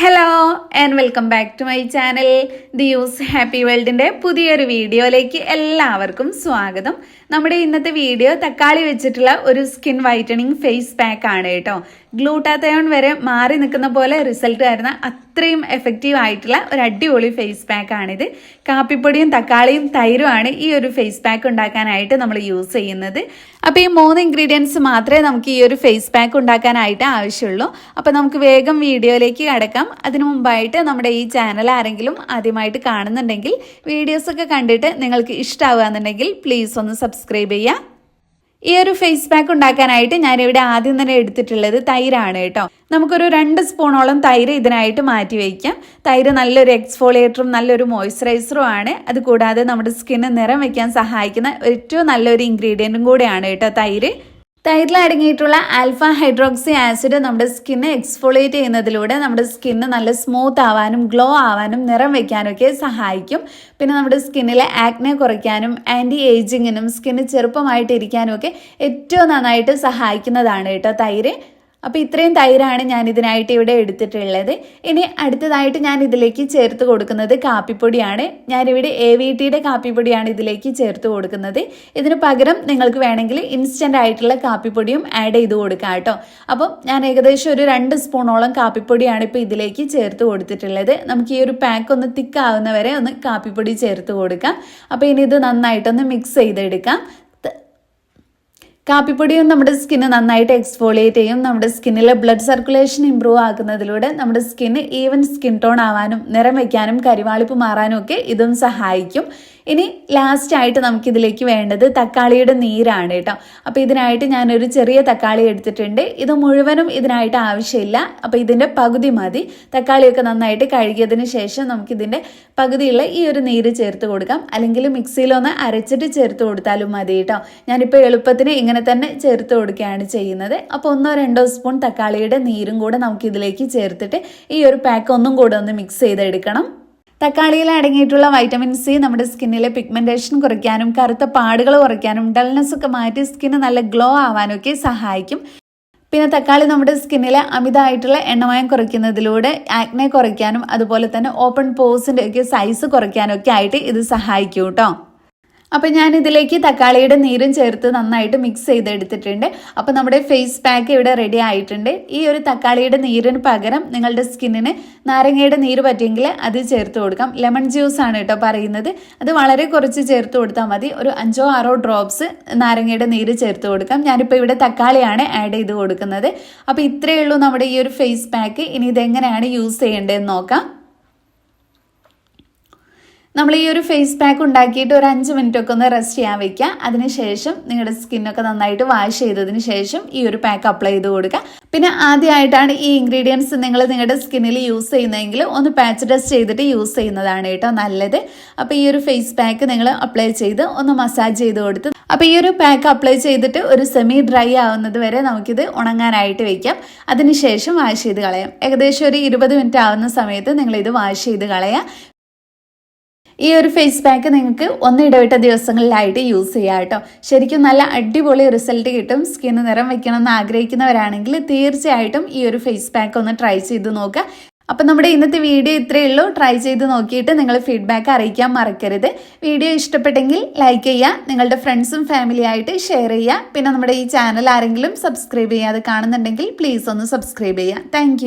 Hello. And welcome back to my channel the use happy വേൾഡിന്റെ പുതിയൊരു വീഡിയോയിലേക്ക് എല്ലാവർക്കും സ്വാഗതം. നമ്മുടെ ഇന്നത്തെ വീഡിയോ തക്കാളി വെച്ചിട്ടുള്ള ഒരു സ്കിൻ വൈറ്റനിങ് ഫേസ് പാക്ക് ആണ് കേട്ടോ. ഗ്ലൂട്ടാത്തയോൺ വരെ മാറി നിൽക്കുന്ന പോലെ റിസൾട്ട് വരുന്ന അത്രയും എഫക്റ്റീവ് ആയിട്ടുള്ള ഒരു അടിപൊളി ഫേസ് പാക്ക് ആണിത്. കാപ്പിപ്പൊടിയും തക്കാളിയും തൈരുമാണ് ഈ ഒരു ഫേസ് പാക്ക് ഉണ്ടാക്കാനായിട്ട് നമ്മൾ യൂസ് ചെയ്യുന്നത്. അപ്പോൾ ഈ മൂന്ന് ഇൻഗ്രീഡിയൻസ് മാത്രമേ നമുക്ക് ഈ ഒരു ഫേസ് പാക്ക് ഉണ്ടാക്കാനായിട്ട് ആവശ്യമുള്ളൂ. അപ്പോൾ നമുക്ക് വേഗം വീഡിയോയിലേക്ക് കടക്കാം. അതിനു മുമ്പായിട്ട് നമ്മുടെ ഈ ചാനൽ ആരെങ്കിലും ആദ്യമായിട്ട് കാണുന്നുണ്ടെങ്കിൽ വീഡിയോസൊക്കെ കണ്ടിട്ട് നിങ്ങൾക്ക് ഇഷ്ടമാവുകയെന്നുണ്ടെങ്കിൽ പ്ലീസ് ഒന്ന് സബ്സ്ക്രൈബ് ചെയ്യുക. ഈ ഒരു ഫേസ് പാക്ക് ഉണ്ടാക്കാനായിട്ട് ഞാനിവിടെ ആദ്യം തന്നെ എടുത്തിട്ടുള്ളത് തൈരാണ് കേട്ടോ. നമുക്കൊരു രണ്ട് സ്പൂണോളം തൈര് ഇതിനായിട്ട് മാറ്റി വയ്ക്കാം. തൈര് നല്ലൊരു എക്സ്ഫോളിയേറ്ററും നല്ലൊരു മോയ്സ്ചറൈസറും ആണ്. അത് കൂടാതെ നമ്മുടെ സ്കിന്ന് നിറം വയ്ക്കാൻ സഹായിക്കുന്ന ഏറ്റവും നല്ലൊരു ഇൻഗ്രീഡിയന്റും കൂടെയാണ് കേട്ടോ തൈര്. തൈരിൽ അടങ്ങിയിട്ടുള്ള ആൽഫ ഹൈഡ്രോക്സി ആസിഡ് നമ്മുടെ സ്കിന്ന് എക്സ്ഫോളിയേറ്റ് ചെയ്യുന്നതിലൂടെ നമ്മുടെ സ്കിന്ന് നല്ല സ്മൂത്ത് ആവാനും ഗ്ലോ ആവാനും നിറം വെക്കാനും ഒക്കെ സഹായിക്കും. പിന്നെ നമ്മുടെ സ്കിന്നിലെ ആക്നെ കുറയ്ക്കാനും ആന്റി ഏജിങ്ങിനും സ്കിന്ന് ചെറുപ്പമായിട്ടിരിക്കാനും ഒക്കെ ഏറ്റവും നന്നായിട്ട് സഹായിക്കുന്നതാണ് കേട്ടോ തൈര്. അപ്പോൾ ഇത്രയും തൈരാണ് ഞാൻ ഇതിനായിട്ട് ഇവിടെ എടുത്തിട്ടുള്ളത്. ഇനി അടുത്തതായിട്ട് ഞാൻ ഇതിലേക്ക് ചേർത്ത് കൊടുക്കുന്നത് കാപ്പിപ്പൊടിയാണ്. ഞാനിവിടെ എ വി ടിയുടെ കാപ്പിപ്പൊടിയാണ് ഇതിലേക്ക് ചേർത്ത് കൊടുക്കുന്നത്. ഇതിന് പകരം നിങ്ങൾക്ക് വേണമെങ്കിൽ ഇൻസ്റ്റന്റ് ആയിട്ടുള്ള കാപ്പിപ്പൊടിയും ആഡ് ചെയ്ത് കൊടുക്കാം കേട്ടോ. അപ്പം ഞാൻ ഏകദേശം ഒരു രണ്ട് സ്പൂണോളം കാപ്പിപ്പൊടിയാണ് ഇപ്പോൾ ഇതിലേക്ക് ചേർത്ത് കൊടുത്തിട്ടുള്ളത്. നമുക്ക് ഈ ഒരു പാക്ക് ഒന്ന് തിക്കാവുന്നവരെ ഒന്ന് കാപ്പിപ്പൊടി ചേർത്ത് കൊടുക്കാം. അപ്പോൾ ഇനി ഇത് നന്നായിട്ടൊന്ന് മിക്സ് ചെയ്തെടുക്കാം. കാപ്പിപ്പൊടിയും നമ്മുടെ സ്കിന്ന് നന്നായിട്ട് എക്സ്ഫോളിയേറ്റ് ചെയ്യും. നമ്മുടെ സ്കിന്നിലെ ബ്ലഡ് സർക്കുലേഷൻ ഇമ്പ്രൂവ് ആക്കുന്നതിലൂടെ നമ്മുടെ സ്കിന്ന് ഈവൻ സ്കിൻ ടോൺ ആവാനും നിറം വയ്ക്കാനും കരിവാളിപ്പ് മാറാനും ഒക്കെ ഇതും സഹായിക്കും. ഇനി ലാസ്റ്റ് ആയിട്ട് നമുക്കിതിലേക്ക് വേണ്ടത് തക്കാളിയുടെ നീരാണ് കേട്ടോ. അപ്പോൾ ഇതിനായിട്ട് ഞാനൊരു ചെറിയ തക്കാളി എടുത്തിട്ടുണ്ട്. ഇത് മുഴുവനും ഇതിനായിട്ട് ആവശ്യമില്ല. അപ്പോൾ ഇതിന്റെ പകുതി മതി. തക്കാളിയൊക്കെ നന്നായിട്ട് കഴുകിയതിന് ശേഷം നമുക്കിതിന്റെ പകുതിയുള്ള ഈ ഒരു നീര് ചേർത്ത് കൊടുക്കാം. അല്ലെങ്കിൽ മിക്സിയിലൊന്ന് അരച്ചിട്ട് ചേർത്ത് കൊടുത്താലും മതി കേട്ടോ. ഞാനിപ്പോൾ എളുപ്പത്തിന് ഇങ്ങനെ തന്നെ ചേർത്ത് കൊടുക്കുകയാണ് ചെയ്യുന്നത്. അപ്പോൾ ഒന്നോ രണ്ടോ സ്പൂൺ തക്കാളിയുടെ നീരും കൂടെ നമുക്കിതിലേക്ക് ചേർത്തിട്ട് ഈ ഒരു പാക്ക് ഒന്നും കൂടെ ഒന്ന് മിക്സ് ചെയ്തെടുക്കണം. തക്കാളിയിൽ അടങ്ങിയിട്ടുള്ള വൈറ്റമിൻ സി നമ്മുടെ സ്കിന്നിലെ പിഗ്മെന്റേഷൻ കുറയ്ക്കാനും കറുത്ത പാടുകൾ കുറയ്ക്കാനും ഡൾനെസ് ഒക്കെ മാറ്റി സ്കിന്ന് നല്ല ഗ്ലോ ആവാനും ഒക്കെ സഹായിക്കും. പിന്നെ തക്കാളി നമ്മുടെ സ്കിന്നിലെ അമിതമായിട്ടുള്ള എണ്ണമയം കുറയ്ക്കുന്നതിലൂടെ ആക്നെ കുറയ്ക്കാനും അതുപോലെ തന്നെ ഓപ്പൺ പോസിന്റെ ഒക്കെ സൈസ് കുറയ്ക്കാനൊക്കെ ആയിട്ട് ഇത് സഹായിക്കും കേട്ടോ. അപ്പോൾ ഞാൻ ഇതിലേക്ക് തക്കാളിയുടെ നീരും ചേർത്ത് നന്നായിട്ട് മിക്സ് ചെയ്തെടുത്തിട്ടുണ്ട്. അപ്പോൾ നമ്മുടെ ഫേസ് പാക്ക് ഇവിടെ റെഡി ആയിട്ടുണ്ട്. ഈ ഒരു തക്കാളിയുടെ നീരിന് പകരം നിങ്ങളുടെ സ്കിന്നിന് നാരങ്ങയുടെ നീര് പറ്റിയെങ്കിൽ അത് ചേർത്ത് കൊടുക്കാം. ലെമൺ ജ്യൂസ് ആണ് കേട്ടോ പറയുന്നത്. അത് വളരെ കുറച്ച് ചേർത്ത് കൊടുത്താൽ മതി. ഒരു അഞ്ചോ ആറോ ഡ്രോപ്സ് നാരങ്ങയുടെ നീര് ചേർത്ത് കൊടുക്കാം. ഞാനിപ്പോൾ ഇവിടെ തക്കാളിയാണ് ആഡ് ചെയ്ത് കൊടുക്കുന്നത്. അപ്പോൾ ഇത്രയേ ഉള്ളൂ നമ്മുടെ ഈ ഒരു ഫേസ് പാക്ക് ഇനി ഇതെങ്ങനെയാണ് യൂസ് ചെയ്യേണ്ടതെന്ന് നോക്കാം. നമ്മൾ ഈ ഒരു ഫേസ് പാക്ക് ഉണ്ടാക്കിയിട്ട് ഒരു അഞ്ച് മിനിറ്റ് ഒക്കെ ഒന്ന് റെസ്റ്റ് ചെയ്യാൻ വെക്കുക. അതിനുശേഷം നിങ്ങളുടെ സ്കിന്നൊക്കെ നന്നായിട്ട് വാഷ് ചെയ്തതിന് ശേഷം ഈ ഒരു പാക്ക് അപ്ലൈ ചെയ്ത് കൊടുക്കുക. പിന്നെ ആദ്യമായിട്ടാണ് ഈ ഇൻഗ്രീഡിയൻസ് നിങ്ങൾ നിങ്ങളുടെ സ്കിന്നിൽ യൂസ് ചെയ്യുന്നതെങ്കിൽ ഒന്ന് പാച്ച് ടെസ്റ്റ് ചെയ്തിട്ട് യൂസ് ചെയ്യുന്നതാണ് കേട്ടോ നല്ലത്. അപ്പോൾ ഈ ഒരു ഫേസ് പാക്ക് നിങ്ങൾ അപ്ലൈ ചെയ്ത് ഒന്ന് മസാജ് ചെയ്ത് കൊടുത്ത് അപ്പോൾ ഈ ഒരു പാക്ക് അപ്ലൈ ചെയ്തിട്ട് ഒരു സെമി ഡ്രൈ ആവുന്നത് വരെ നമുക്കിത് ഉണങ്ങാനായിട്ട് വെക്കാം. അതിനുശേഷം വാഷ് ചെയ്ത് കളയാം. ഏകദേശം ഒരു ഇരുപത് മിനിറ്റ് ആവുന്ന സമയത്ത് നിങ്ങളിത് വാഷ് ചെയ്ത് കളയാം. ഈ ഒരു ഫേസ് പാക്ക് നിങ്ങൾക്ക് ഒന്ന് ഇടവിട്ട ദിവസങ്ങളിലായിട്ട് യൂസ് ചെയ്യാം കേട്ടോ. ശരിക്കും നല്ല അടിപൊളി റിസൾട്ട് കിട്ടും. സ്കിന്ന് നിറം വെക്കണമെന്ന് ആഗ്രഹിക്കുന്നവരാണെങ്കിൽ തീർച്ചയായിട്ടും ഈ ഒരു ഫേസ് പാക്ക് ഒന്ന് ട്രൈ ചെയ്ത് നോക്കുക. അപ്പം നമ്മുടെ ഇന്നത്തെ വീഡിയോ ഇത്രയേ ഉള്ളൂ. ട്രൈ ചെയ്ത് നോക്കിയിട്ട് നിങ്ങൾ ഫീഡ്ബാക്ക് അറിയിക്കാൻ മറക്കരുത്. വീഡിയോ ഇഷ്ടപ്പെട്ടെങ്കിൽ ലൈക്ക് ചെയ്യുക നിങ്ങളുടെ ഫ്രണ്ട്സും ഫാമിലിയായിട്ട് ഷെയർ ചെയ്യുക. പിന്നെ നമ്മുടെ ഈ ചാനൽ ആരെങ്കിലും സബ്സ്ക്രൈബ് ചെയ്യാതെ കാണുന്നുണ്ടെങ്കിൽ പ്ലീസ് ഒന്ന് സബ്സ്ക്രൈബ് ചെയ്യുക. താങ്ക്